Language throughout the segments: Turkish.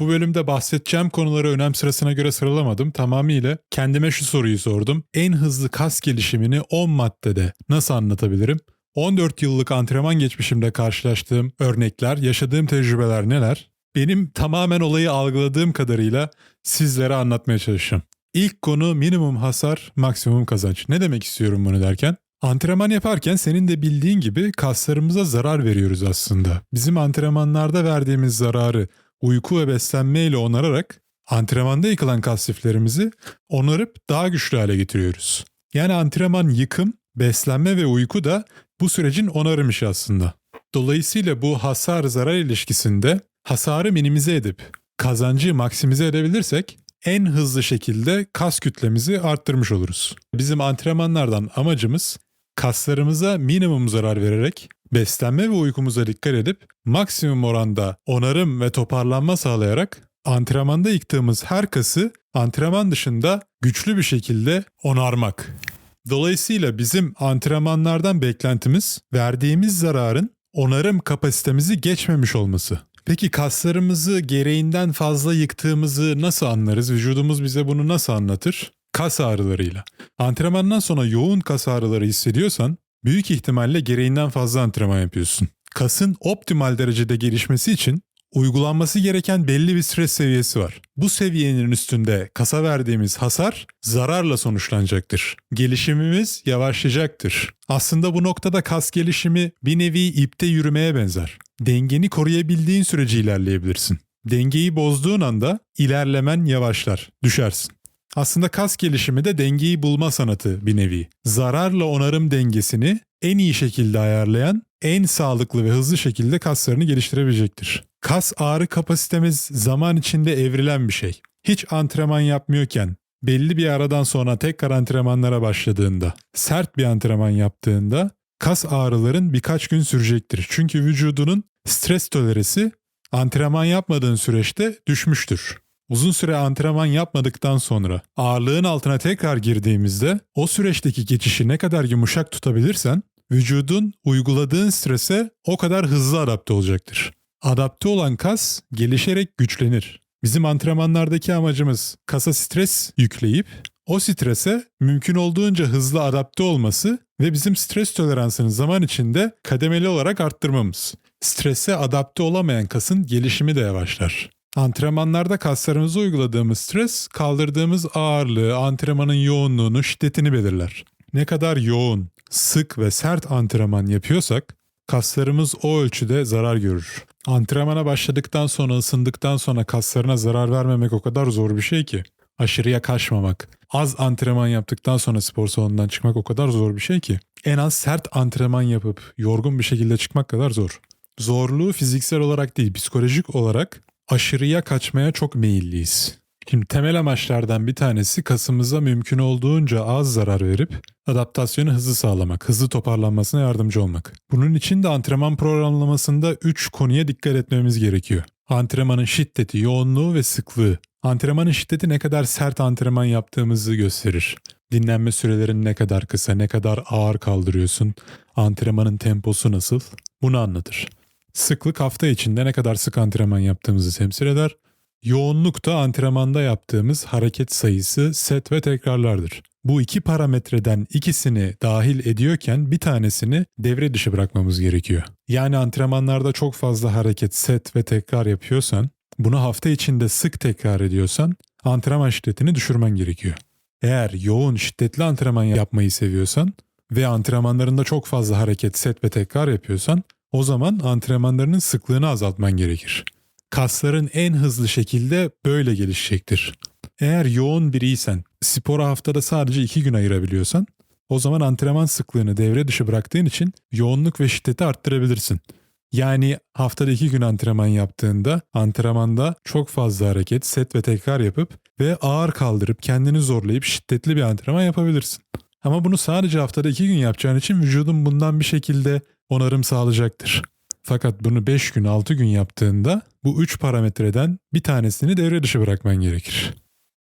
Bu bölümde bahsedeceğim konuları önem sırasına göre sıralamadım. Tamamıyla kendime şu soruyu sordum. En hızlı kas gelişimini 10 maddede nasıl anlatabilirim? 14 yıllık antrenman geçmişimde karşılaştığım örnekler, yaşadığım tecrübeler neler? Benim tamamen olayı algıladığım kadarıyla sizlere anlatmaya çalışacağım. İlk konu minimum hasar, maksimum kazanç. Ne demek istiyorum bunu derken? Antrenman yaparken senin de bildiğin gibi kaslarımıza zarar veriyoruz aslında. Bizim antrenmanlarda verdiğimiz zararı uyku ve beslenmeyle onararak antrenmanda yıkılan kas liflerimizi onarıp daha güçlü hale getiriyoruz. Yani antrenman yıkım, beslenme ve uyku da bu sürecin onarım işi aslında. Dolayısıyla bu hasar zarar ilişkisinde hasarı minimize edip kazancı maksimize edebilirsek en hızlı şekilde kas kütlemizi arttırmış oluruz. Bizim antrenmanlardan amacımız kaslarımıza minimum zarar vererek beslenme ve uykumuza dikkat edip maksimum oranda onarım ve toparlanma sağlayarak antrenmanda yıktığımız her kası antrenman dışında güçlü bir şekilde onarmak. Dolayısıyla bizim antrenmanlardan beklentimiz verdiğimiz zararın onarım kapasitemizi geçmemiş olması. Peki kaslarımızı gereğinden fazla yıktığımızı nasıl anlarız? Vücudumuz bize bunu nasıl anlatır? Kas ağrılarıyla. Antrenmandan sonra yoğun kas ağrıları hissediyorsan büyük ihtimalle gereğinden fazla antrenman yapıyorsun. Kasın optimal derecede gelişmesi için uygulanması gereken belli bir stres seviyesi var. Bu seviyenin üstünde kasa verdiğimiz hasar zararla sonuçlanacaktır. Gelişimimiz yavaşlayacaktır. Aslında bu noktada kas gelişimi bir nevi ipte yürümeye benzer. Dengeni koruyabildiğin sürece ilerleyebilirsin. Dengeyi bozduğun anda ilerlemen yavaşlar, düşersin. Aslında kas gelişimi de dengeyi bulma sanatı bir nevi. Zararla onarım dengesini en iyi şekilde ayarlayan, en sağlıklı ve hızlı şekilde kaslarını geliştirebilecektir. Kas ağrı kapasitemiz zaman içinde evrilen bir şey. Hiç antrenman yapmıyorken belli bir aradan sonra tekrar antrenmanlara başladığında, sert bir antrenman yaptığında kas ağrıların birkaç gün sürecektir. Çünkü vücudunun stres toleresi antrenman yapmadığın süreçte düşmüştür. Uzun süre antrenman yapmadıktan sonra ağırlığın altına tekrar girdiğimizde o süreçteki geçişi ne kadar yumuşak tutabilirsen vücudun uyguladığın strese o kadar hızlı adapte olacaktır. Adapte olan kas gelişerek güçlenir. Bizim antrenmanlardaki amacımız kasa stres yükleyip o strese mümkün olduğunca hızlı adapte olması ve bizim stres toleransını zaman içinde kademeli olarak arttırmamız. Strese adapte olamayan kasın gelişimi de yavaşlar. Antrenmanlarda kaslarımıza uyguladığımız stres, kaldırdığımız ağırlığı, antrenmanın yoğunluğunu, şiddetini belirler. Ne kadar yoğun, sık ve sert antrenman yapıyorsak, kaslarımız o ölçüde zarar görür. Antrenmana başladıktan sonra, ısındıktan sonra kaslarına zarar vermemek o kadar zor bir şey ki. Aşırıya kaçmamak. Az antrenman yaptıktan sonra spor salonundan çıkmak o kadar zor bir şey ki. En az sert antrenman yapıp yorgun bir şekilde çıkmak kadar zor. Zorluğu fiziksel olarak değil, psikolojik olarak aşırıya kaçmaya çok meyilliyiz. Şimdi temel amaçlardan bir tanesi kasımıza mümkün olduğunca az zarar verip adaptasyonu hızlı sağlamak, hızlı toparlanmasına yardımcı olmak. Bunun için de antrenman programlamasında 3 konuya dikkat etmemiz gerekiyor. Antrenmanın şiddeti, yoğunluğu ve sıklığı. Antrenmanın şiddeti ne kadar sert antrenman yaptığımızı gösterir. Dinlenme sürelerin ne kadar kısa, ne kadar ağır kaldırıyorsun, antrenmanın temposu nasıl bunu anlatır. Sıklık hafta içinde ne kadar sık antrenman yaptığımızı temsil eder. Yoğunluk da antrenmanda yaptığımız hareket sayısı, set ve tekrarlardır. Bu iki parametreden ikisini dahil ediyorken bir tanesini devre dışı bırakmamız gerekiyor. Yani antrenmanlarda çok fazla hareket, set ve tekrar yapıyorsan, bunu hafta içinde sık tekrar ediyorsan antrenman şiddetini düşürmen gerekiyor. Eğer yoğun, şiddetli antrenman yapmayı seviyorsan ve antrenmanlarında çok fazla hareket, set ve tekrar yapıyorsan o zaman antrenmanlarının sıklığını azaltman gerekir. Kasların en hızlı şekilde böyle gelişecektir. Eğer yoğun biriysen, spora haftada sadece iki gün ayırabiliyorsan, o zaman antrenman sıklığını devre dışı bıraktığın için yoğunluk ve şiddeti arttırabilirsin. Yani haftada iki gün antrenman yaptığında antrenmanda çok fazla hareket, set ve tekrar yapıp ve ağır kaldırıp kendini zorlayıp şiddetli bir antrenman yapabilirsin. Ama bunu sadece haftada iki gün yapacağın için vücudun bundan bir şekilde onarım sağlayacaktır. Fakat bunu 5 gün 6 gün yaptığında bu 3 parametreden bir tanesini devre dışı bırakman gerekir.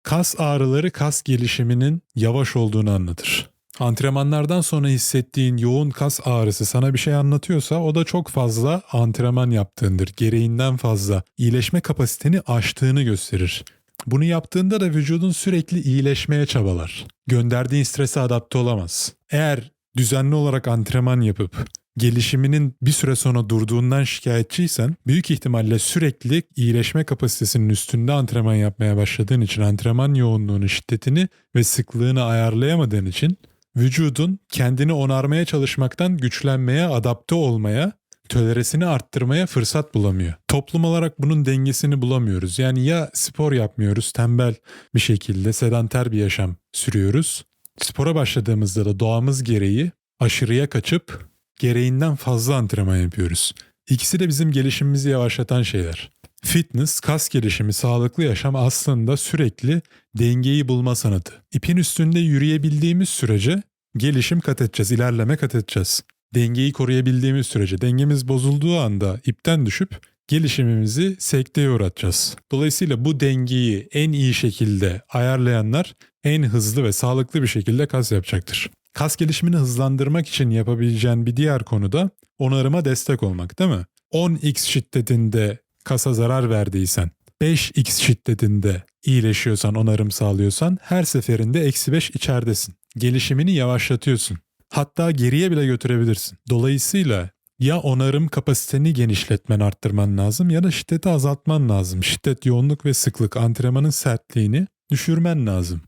Kas ağrıları kas gelişiminin yavaş olduğunu anlatır. Antrenmanlardan sonra hissettiğin yoğun kas ağrısı sana bir şey anlatıyorsa o da çok fazla antrenman yaptığındır. Gereğinden fazla iyileşme kapasiteni aştığını gösterir. Bunu yaptığında da vücudun sürekli iyileşmeye çabalar. Gönderdiğin strese adapte olamaz. Eğer düzenli olarak antrenman yapıp gelişiminin bir süre sonra durduğundan şikayetçiysen büyük ihtimalle sürekli iyileşme kapasitesinin üstünde antrenman yapmaya başladığın için antrenman yoğunluğunu, şiddetini ve sıklığını ayarlayamadığın için vücudun kendini onarmaya çalışmaktan güçlenmeye, adapte olmaya, töleresini arttırmaya fırsat bulamıyor. Toplum olarak bunun dengesini bulamıyoruz. Yani ya spor yapmıyoruz, tembel bir şekilde sedanter bir yaşam sürüyoruz. Spora başladığımızda da doğamız gereği aşırıya kaçıp gereğinden fazla antrenman yapıyoruz. İkisi de bizim gelişimimizi yavaşlatan şeyler. Fitness, kas gelişimi, sağlıklı yaşam aslında sürekli dengeyi bulma sanatı. İpin üstünde yürüyebildiğimiz sürece gelişim kat edeceğiz, ilerleme kat edeceğiz. Dengeyi koruyabildiğimiz sürece dengemiz bozulduğu anda ipten düşüp gelişimimizi sekteye uğratacağız. Dolayısıyla bu dengeyi en iyi şekilde ayarlayanlar en hızlı ve sağlıklı bir şekilde kas yapacaktır. Kas gelişimini hızlandırmak için yapabileceğin bir diğer konu da onarıma destek olmak değil mi? 10x şiddetinde kasa zarar verdiysen, 5x şiddetinde iyileşiyorsan, onarım sağlıyorsan her seferinde eksi 5 içeridesin. Gelişimini yavaşlatıyorsun. Hatta geriye bile götürebilirsin. Dolayısıyla ya onarım kapasiteni genişletmen, arttırman lazım ya da şiddeti azaltman lazım. Şiddet, yoğunluk ve sıklık, antrenmanın sertliğini düşürmen lazım.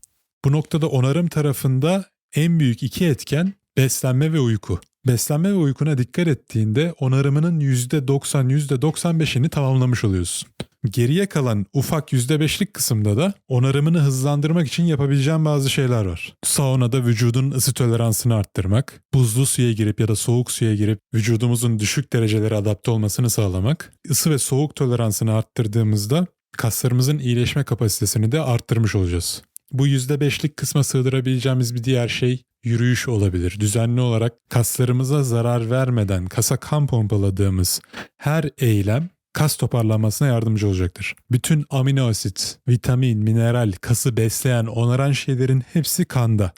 Bu noktada onarım tarafında en büyük iki etken beslenme ve uyku. Beslenme ve uykuna dikkat ettiğinde onarımının %90, %95'ini tamamlamış oluyorsun. Geriye kalan ufak %5'lik kısımda da onarımını hızlandırmak için yapabileceğin bazı şeyler var. Saunada vücudun ısı toleransını arttırmak, buzlu suya girip ya da soğuk suya girip vücudumuzun düşük derecelere adapte olmasını sağlamak, ısı ve soğuk toleransını arttırdığımızda kaslarımızın iyileşme kapasitesini de arttırmış olacağız. Bu %5'lik kısma sığdırabileceğimiz bir diğer şey yürüyüş olabilir. Düzenli olarak kaslarımıza zarar vermeden kasa kan pompaladığımız her eylem kas toparlanmasına yardımcı olacaktır. Bütün amino asit, vitamin, mineral, kası besleyen, onaran şeylerin hepsi kanda.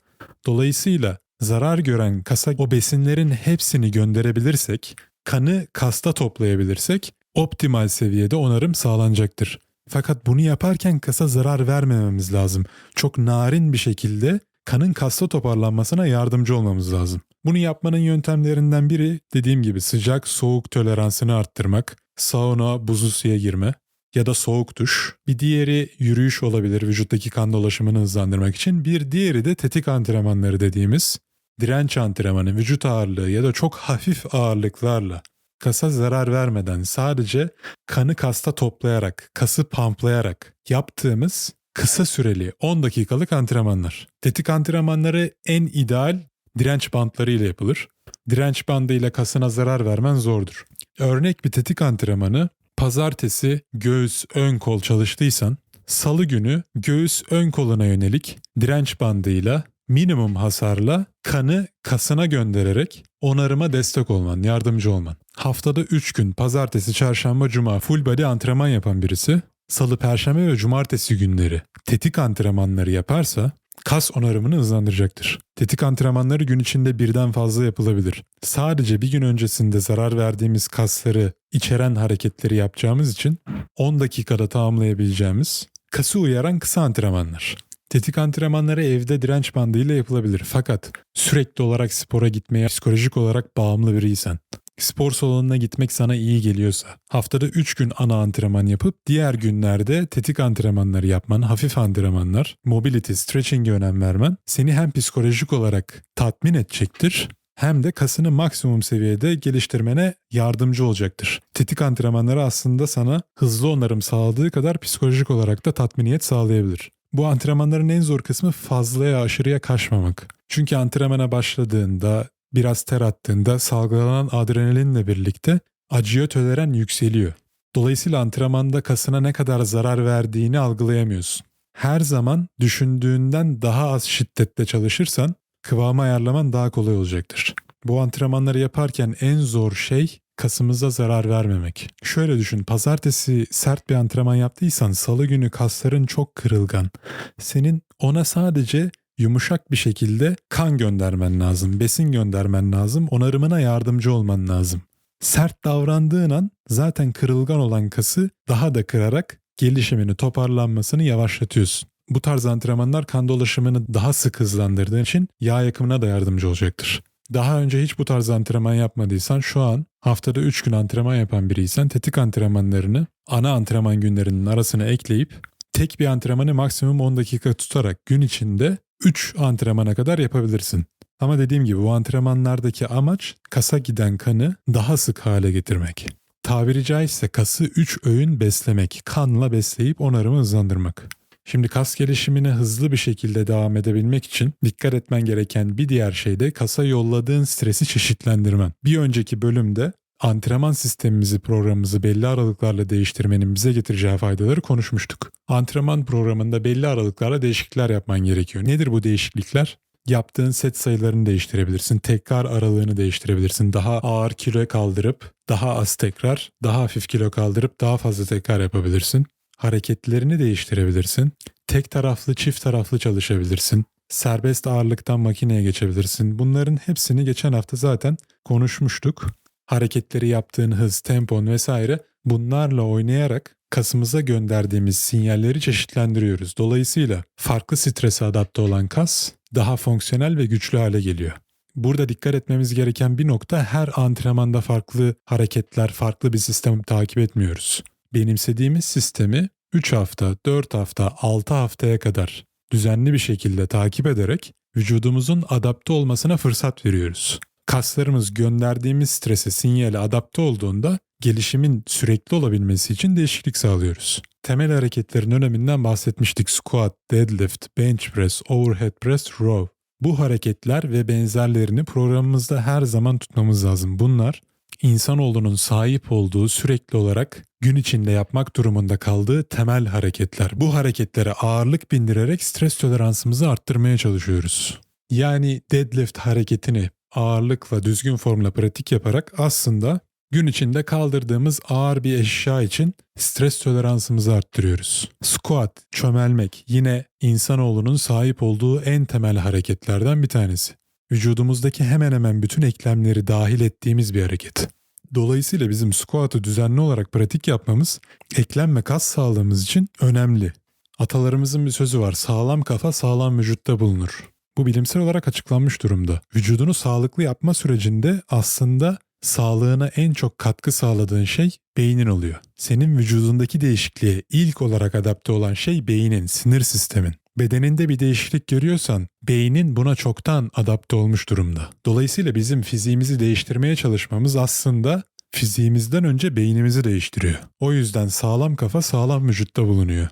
Dolayısıyla zarar gören kasa o besinlerin hepsini gönderebilirsek, kanı kasta toplayabilirsek optimal seviyede onarım sağlanacaktır. Fakat bunu yaparken kasa zarar vermememiz lazım. Çok narin bir şekilde kanın kasta toparlanmasına yardımcı olmamız lazım. Bunu yapmanın yöntemlerinden biri dediğim gibi sıcak soğuk toleransını arttırmak, sauna, buzlu suya girme ya da soğuk duş. Bir diğeri yürüyüş olabilir vücuttaki kan dolaşımını hızlandırmak için. Bir diğeri de tetik antrenmanları dediğimiz direnç antrenmanı, vücut ağırlığı ya da çok hafif ağırlıklarla kasa zarar vermeden sadece kanı kasta toplayarak, kası pamplayarak yaptığımız kısa süreli 10 dakikalık antrenmanlar. Tetik antrenmanları en ideal direnç bantları ile yapılır. Direnç bandıyla kasına zarar vermen zordur. Örnek bir tetik antrenmanı pazartesi göğüs ön kol çalıştıysan salı günü göğüs ön koluna yönelik direnç bandıyla minimum hasarla kanı kasına göndererek onarıma destek olman, yardımcı olman. Haftada 3 gün pazartesi, çarşamba, cuma full body antrenman yapan birisi salı, perşembe ve cumartesi günleri tetik antrenmanları yaparsa kas onarımını hızlandıracaktır. Tetik antrenmanları gün içinde birden fazla yapılabilir. Sadece bir gün öncesinde zarar verdiğimiz kasları içeren hareketleri yapacağımız için 10 dakikada tamamlayabileceğimiz kası uyaran kısa antrenmanlar. Tetik antrenmanları evde direnç bandıyla yapılabilir. Fakat sürekli olarak spora gitmeye psikolojik olarak bağımlı biriysen, spor salonuna gitmek sana iyi geliyorsa, haftada 3 gün ana antrenman yapıp diğer günlerde tetik antrenmanları yapman, hafif antrenmanlar, mobility, stretching'e önem vermen seni hem psikolojik olarak tatmin edecektir hem de kasını maksimum seviyede geliştirmene yardımcı olacaktır. Tetik antrenmanları aslında sana hızlı onarım sağladığı kadar psikolojik olarak da tatminiyet sağlayabilir. Bu antrenmanların en zor kısmı fazlaya aşırıya kaçmamak. Çünkü antrenmana başladığında biraz ter attığında salgılanan adrenalinle birlikte acıya toleren yükseliyor. Dolayısıyla antrenmanda kasına ne kadar zarar verdiğini algılayamıyorsun. Her zaman düşündüğünden daha az şiddette çalışırsan kıvamı ayarlaman daha kolay olacaktır. Bu antrenmanları yaparken en zor şey kasımıza zarar vermemek. Şöyle düşün, pazartesi sert bir antrenman yaptıysan salı günü kasların çok kırılgan. Senin ona sadece yumuşak bir şekilde kan göndermen lazım, besin göndermen lazım, onarımına yardımcı olman lazım. Sert davrandığın an zaten kırılgan olan kası daha da kırarak gelişimini, toparlanmasını yavaşlatıyorsun. Bu tarz antrenmanlar kan dolaşımını daha sık hızlandırdığı için yağ yakımına da yardımcı olacaktır. Daha önce hiç bu tarz antrenman yapmadıysan şu an haftada 3 gün antrenman yapan biriysen tetik antrenmanlarını ana antrenman günlerinin arasına ekleyip tek bir antrenmanı maksimum 10 dakika tutarak gün içinde 3 antrenmana kadar yapabilirsin. Ama dediğim gibi bu antrenmanlardaki amaç kasa giden kanı daha sık hale getirmek. Tabiri caizse kası 3 öğün beslemek, kanla besleyip onarımı hızlandırmak. Şimdi kas gelişimine hızlı bir şekilde devam edebilmek için dikkat etmen gereken bir diğer şey de kasa yolladığın stresi çeşitlendirmen. Bir önceki bölümde antrenman sistemimizi, programımızı belli aralıklarla değiştirmenin bize getireceği faydaları konuşmuştuk. Antrenman programında belli aralıklarla değişiklikler yapman gerekiyor. Nedir bu değişiklikler? Yaptığın set sayılarını değiştirebilirsin. Tekrar aralığını değiştirebilirsin. Daha ağır kilo kaldırıp daha az tekrar, daha hafif kilo kaldırıp daha fazla tekrar yapabilirsin. Hareketlerini değiştirebilirsin. Tek taraflı, çift taraflı çalışabilirsin. Serbest ağırlıktan makineye geçebilirsin. Bunların hepsini geçen hafta zaten konuşmuştuk. Hareketleri yaptığın hız, tempon vesaire bunlarla oynayarak kasımıza gönderdiğimiz sinyalleri çeşitlendiriyoruz. Dolayısıyla farklı strese adapte olan kas daha fonksiyonel ve güçlü hale geliyor. Burada dikkat etmemiz gereken bir nokta her antrenmanda farklı hareketler, farklı bir sistem takip etmiyoruz. Benimsediğimiz sistemi 3 hafta, 4 hafta, 6 haftaya kadar düzenli bir şekilde takip ederek vücudumuzun adapte olmasına fırsat veriyoruz. Kaslarımız gönderdiğimiz strese, sinyale adapte olduğunda gelişimin sürekli olabilmesi için değişiklik sağlıyoruz. Temel hareketlerin öneminden bahsetmiştik. Squat, deadlift, bench press, overhead press, row. Bu hareketler ve benzerlerini programımızda her zaman tutmamız lazım. Bunlar insanoğlunun sahip olduğu sürekli olarak gün içinde yapmak durumunda kaldığı temel hareketler. Bu hareketlere ağırlık bindirerek stres toleransımızı arttırmaya çalışıyoruz. Yani deadlift hareketini ağırlıkla düzgün formla pratik yaparak aslında gün içinde kaldırdığımız ağır bir eşya için stres toleransımızı arttırıyoruz. Squat, çömelmek yine insanoğlunun sahip olduğu en temel hareketlerden bir tanesi. Vücudumuzdaki hemen hemen bütün eklemleri dahil ettiğimiz bir hareket. Dolayısıyla bizim squat'ı düzenli olarak pratik yapmamız eklem ve kas sağlığımız için önemli. Atalarımızın bir sözü var. Sağlam kafa sağlam vücutta bulunur. Bu bilimsel olarak açıklanmış durumda. Vücudunu sağlıklı yapma sürecinde aslında sağlığına en çok katkı sağladığın şey beynin oluyor. Senin vücudundaki değişikliğe ilk olarak adapte olan şey beynin, sinir sistemin. Bedeninde bir değişiklik görüyorsan beynin buna çoktan adapte olmuş durumda. Dolayısıyla bizim fiziğimizi değiştirmeye çalışmamız aslında fiziğimizden önce beynimizi değiştiriyor. O yüzden sağlam kafa sağlam vücutta bulunuyor.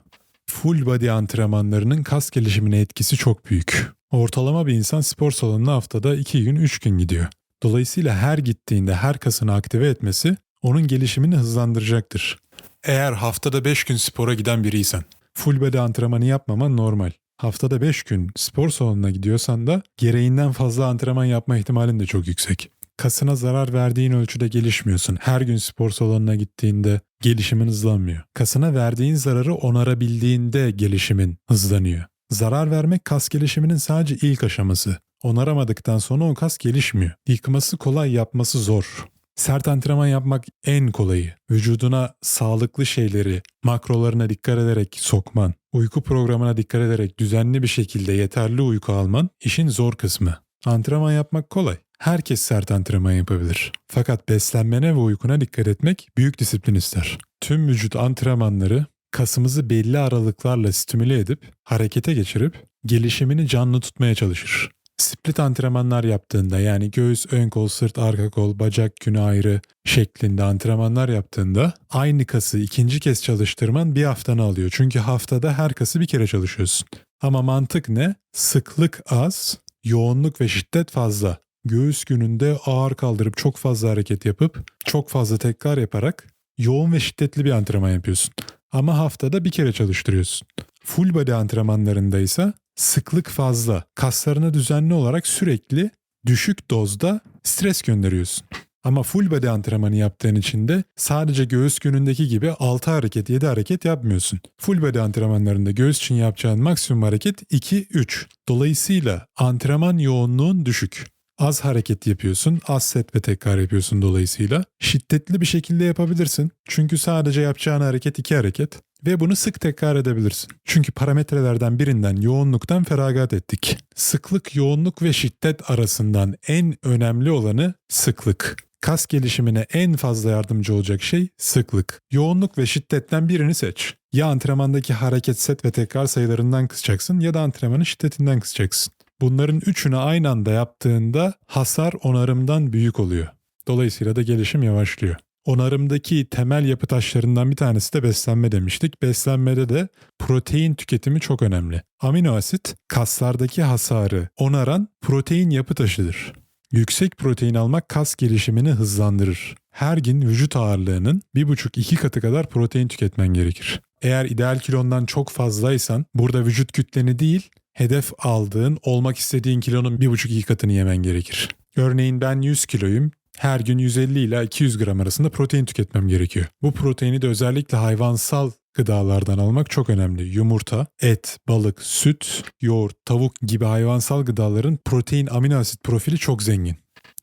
Full body antrenmanlarının kas gelişimine etkisi çok büyük. Ortalama bir insan spor salonuna haftada 2 gün 3 gün gidiyor. Dolayısıyla her gittiğinde her kasını aktive etmesi onun gelişimini hızlandıracaktır. Eğer haftada 5 gün spora giden biriysen, full body antrenmanı yapmaman normal. Haftada 5 gün spor salonuna gidiyorsan da gereğinden fazla antrenman yapma ihtimalin de çok yüksek. Kasına zarar verdiğin ölçüde gelişmiyorsun. Her gün spor salonuna gittiğinde gelişimin hızlanmıyor. Kasına verdiğin zararı onarabildiğinde gelişimin hızlanıyor. Zarar vermek kas gelişiminin sadece ilk aşaması. Onaramadıktan sonra o kas gelişmiyor. Yıkması kolay, yapması zor. Sert antrenman yapmak en kolayı. Vücuduna sağlıklı şeyleri, makrolarına dikkat ederek sokman, uyku programına dikkat ederek düzenli bir şekilde yeterli uyku alman işin zor kısmı. Antrenman yapmak kolay. Herkes sert antrenman yapabilir. Fakat beslenmene ve uykuna dikkat etmek büyük disiplin ister. Tüm vücut antrenmanları kasımızı belli aralıklarla stimüle edip harekete geçirip gelişimini canlı tutmaya çalışır. Split antrenmanlar yaptığında yani göğüs, ön kol, sırt, arka kol, bacak günü ayrı şeklinde antrenmanlar yaptığında aynı kası ikinci kez çalıştırman bir haftanı alıyor. Çünkü haftada her kası bir kere çalışıyorsun. Ama mantık ne? Sıklık az, yoğunluk ve şiddet fazla. Göğüs gününde ağır kaldırıp çok fazla hareket yapıp çok fazla tekrar yaparak yoğun ve şiddetli bir antrenman yapıyorsun. Ama haftada bir kere çalıştırıyorsun. Full body antrenmanlarında ise sıklık fazla. Kaslarına düzenli olarak sürekli düşük dozda stres gönderiyorsun. Ama full body antrenmanı yaptığın için de sadece göğüs günündeki gibi 6 hareket 7 hareket yapmıyorsun. Full body antrenmanlarında göğüs için yapacağın maksimum hareket 2-3. Dolayısıyla antrenman yoğunluğun düşük. Az hareket yapıyorsun, az set ve tekrar yapıyorsun dolayısıyla. Şiddetli bir şekilde yapabilirsin. Çünkü sadece yapacağın hareket iki hareket ve bunu sık tekrar edebilirsin. Çünkü parametrelerden birinden yoğunluktan feragat ettik. Sıklık, yoğunluk ve şiddet arasından en önemli olanı sıklık. Kas gelişimine en fazla yardımcı olacak şey sıklık. Yoğunluk ve şiddetten birini seç. Ya antrenmandaki hareket set ve tekrar sayılarından kısacaksın ya da antrenmanın şiddetinden kısacaksın. Bunların üçünü aynı anda yaptığında hasar onarımdan büyük oluyor. Dolayısıyla da gelişim yavaşlıyor. Onarımdaki temel yapı taşlarından bir tanesi de beslenme demiştik. Beslenmede de protein tüketimi çok önemli. Amino asit kaslardaki hasarı onaran protein yapı taşıdır. Yüksek protein almak kas gelişimini hızlandırır. Her gün vücut ağırlığının 1,5-2 katı kadar protein tüketmen gerekir. Eğer ideal kilondan çok fazlaysan burada vücut kütleni değil hedef aldığın, olmak istediğin kilonun 1,5-2 katını yemen gerekir. Örneğin ben 100 kiloyum, her gün 150 ile 200 gram arasında protein tüketmem gerekiyor. Bu proteini de özellikle hayvansal gıdalardan almak çok önemli. Yumurta, et, balık, süt, yoğurt, tavuk gibi hayvansal gıdaların protein amino asit profili çok zengin.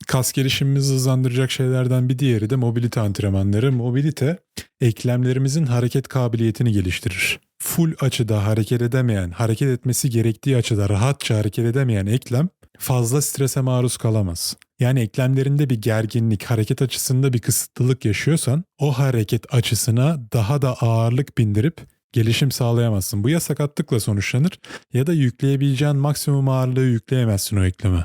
Kas gelişimimizi hızlandıracak şeylerden bir diğeri de mobilite antrenmanları. Mobilite eklemlerimizin hareket kabiliyetini geliştirir. Full açıda hareket edemeyen, hareket etmesi gerektiği açıda rahatça hareket edemeyen eklem fazla strese maruz kalamaz. Yani eklemlerinde bir gerginlik, hareket açısında bir kısıtlılık yaşıyorsan o hareket açısına daha da ağırlık bindirip gelişim sağlayamazsın. Bu ya sakatlıkla sonuçlanır ya da yükleyebileceğin maksimum ağırlığı yükleyemezsin o ekleme.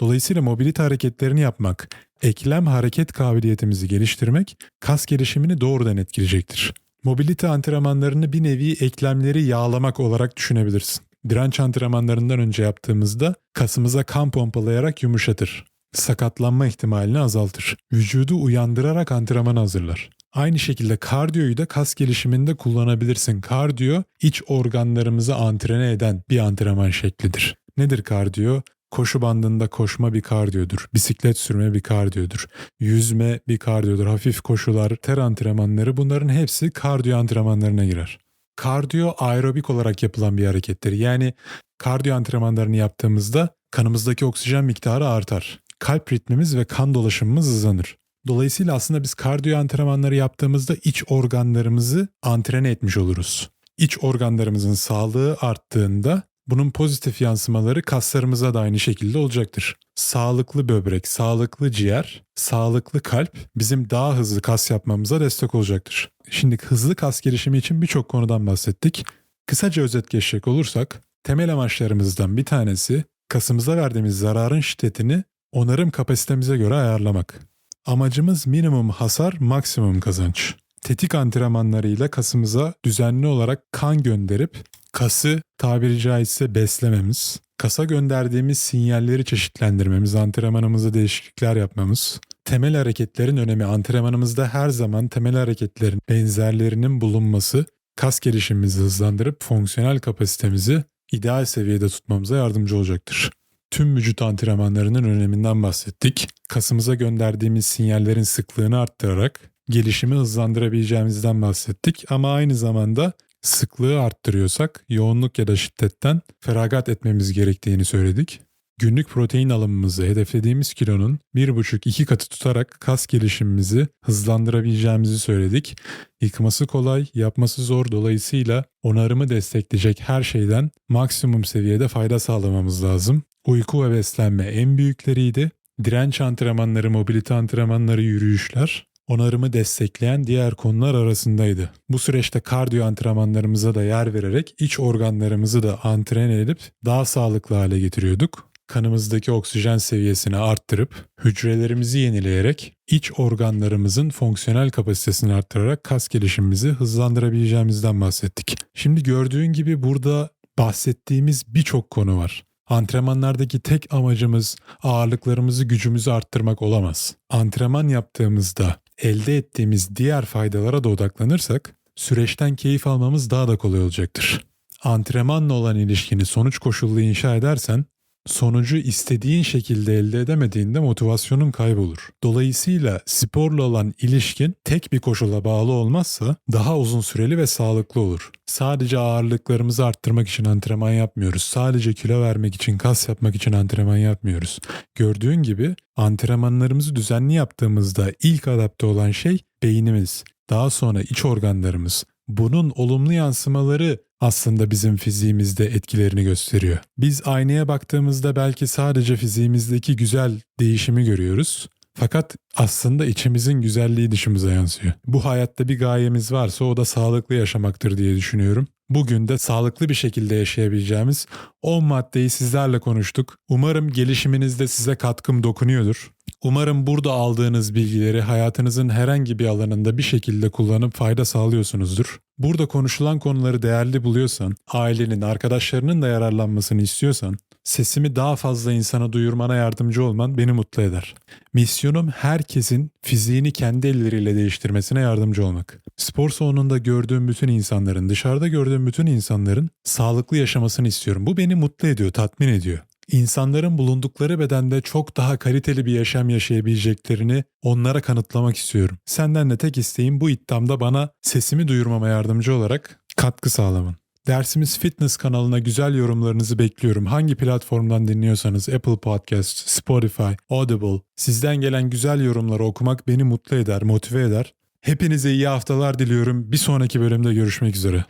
Dolayısıyla mobilite hareketlerini yapmak, eklem hareket kabiliyetimizi geliştirmek kas gelişimini doğrudan etkileyecektir. Mobilite antrenmanlarını bir nevi eklemleri yağlamak olarak düşünebilirsin. Direnç antrenmanlarından önce yaptığımızda kasımıza kan pompalayarak yumuşatır. Sakatlanma ihtimalini azaltır. Vücudu uyandırarak antrenman hazırlar. Aynı şekilde kardiyoyu da kas gelişiminde kullanabilirsin. Kardiyo iç organlarımızı antrene eden bir antrenman şeklidir. Nedir kardiyo? Koşu bandında koşma bir kardiyodur. Bisiklet sürme bir kardiyodur. Yüzme bir kardiyodur. Hafif koşular, ter antrenmanları bunların hepsi kardiyo antrenmanlarına girer. Kardiyo aerobik olarak yapılan bir harekettir. Yani kardiyo antrenmanlarını yaptığımızda kanımızdaki oksijen miktarı artar. Kalp ritmimiz ve kan dolaşımımız hızlanır. Dolayısıyla aslında biz kardiyo antrenmanları yaptığımızda iç organlarımızı antrene etmiş oluruz. İç organlarımızın sağlığı arttığında bunun pozitif yansımaları kaslarımıza da aynı şekilde olacaktır. Sağlıklı böbrek, sağlıklı ciğer, sağlıklı kalp bizim daha hızlı kas yapmamıza destek olacaktır. Şimdi hızlı kas gelişimi için birçok konudan bahsettik. Kısaca özet geçecek olursak temel amaçlarımızdan bir tanesi kasımıza verdiğimiz zararın şiddetini onarım kapasitemize göre ayarlamak. Amacımız minimum hasar, maksimum kazanç. Tetik antrenmanlarıyla kasımıza düzenli olarak kan gönderip kası tabiri caizse beslememiz, kasa gönderdiğimiz sinyalleri çeşitlendirmemiz, antrenmanımızda değişiklikler yapmamız, temel hareketlerin önemi antrenmanımızda her zaman temel hareketlerin benzerlerinin bulunması kas gelişimimizi hızlandırıp fonksiyonel kapasitemizi ideal seviyede tutmamıza yardımcı olacaktır. Tüm vücut antrenmanlarının öneminden bahsettik. Kasımıza gönderdiğimiz sinyallerin sıklığını arttırarak gelişimi hızlandırabileceğimizden bahsettik ama aynı zamanda sıklığı arttırıyorsak yoğunluk ya da şiddetten feragat etmemiz gerektiğini söyledik. Günlük protein alımımızı hedeflediğimiz kilonun 1,5-2 katı tutarak kas gelişimimizi hızlandırabileceğimizi söyledik. Yıkması kolay, yapması zor dolayısıyla onarımı destekleyecek her şeyden maksimum seviyede fayda sağlamamız lazım. Uyku ve beslenme en büyükleriydi. Direnç antrenmanları, mobilite antrenmanları, yürüyüşler onarımı destekleyen diğer konular arasındaydı. Bu süreçte kardiyo antrenmanlarımıza da yer vererek iç organlarımızı da antren edip daha sağlıklı hale getiriyorduk. Kanımızdaki oksijen seviyesini arttırıp hücrelerimizi yenileyerek iç organlarımızın fonksiyonel kapasitesini arttırarak kas gelişimimizi hızlandırabileceğimizden bahsettik. Şimdi gördüğün gibi burada bahsettiğimiz birçok konu var. Antrenmanlardaki tek amacımız ağırlıklarımızı gücümüzü arttırmak olamaz. Antrenman yaptığımızda elde ettiğimiz diğer faydalara da odaklanırsak süreçten keyif almamız daha da kolay olacaktır. Antrenmanla olan ilişkini sonuç koşullu inşa edersen sonucu istediğin şekilde elde edemediğinde motivasyonun kaybolur. Dolayısıyla sporla olan ilişkin tek bir koşula bağlı olmazsa daha uzun süreli ve sağlıklı olur. Sadece ağırlıklarımızı arttırmak için antrenman yapmıyoruz. Sadece kilo vermek için, kas yapmak için antrenman yapmıyoruz. Gördüğün gibi antrenmanlarımızı düzenli yaptığımızda ilk adapte olan şey beynimiz. Daha sonra iç organlarımız. Bunun olumlu yansımaları aslında bizim fiziğimizde etkilerini gösteriyor. Biz aynaya baktığımızda belki sadece fiziğimizdeki güzel değişimi görüyoruz. Fakat aslında içimizin güzelliği dışımıza yansıyor. Bu hayatta bir gayemiz varsa o da sağlıklı yaşamaktır diye düşünüyorum. Bugün de sağlıklı bir şekilde yaşayabileceğimiz 10 maddeyi sizlerle konuştuk. Umarım gelişiminizde size katkım dokunuyordur. Umarım burada aldığınız bilgileri hayatınızın herhangi bir alanında bir şekilde kullanıp fayda sağlıyorsunuzdur. Burada konuşulan konuları değerli buluyorsan, ailenin, arkadaşlarının da yararlanmasını istiyorsan, sesimi daha fazla insana duyurmana yardımcı olman beni mutlu eder. Misyonum herkesin fiziğini kendi elleriyle değiştirmesine yardımcı olmak. Spor salonunda gördüğüm bütün insanların, dışarıda gördüğüm bütün insanların sağlıklı yaşamasını istiyorum. Bu beni mutlu ediyor, tatmin ediyor. İnsanların bulundukları bedende çok daha kaliteli bir yaşam yaşayabileceklerini onlara kanıtlamak istiyorum. Senden de tek isteğim bu iddiamda bana sesimi duyurmama yardımcı olarak katkı sağlaman. Dersimiz Fitness kanalına güzel yorumlarınızı bekliyorum. Hangi platformdan dinliyorsanız Apple Podcast, Spotify, Audible. Sizden gelen güzel yorumları okumak beni mutlu eder, motive eder. Hepinize iyi haftalar diliyorum. Bir sonraki bölümde görüşmek üzere.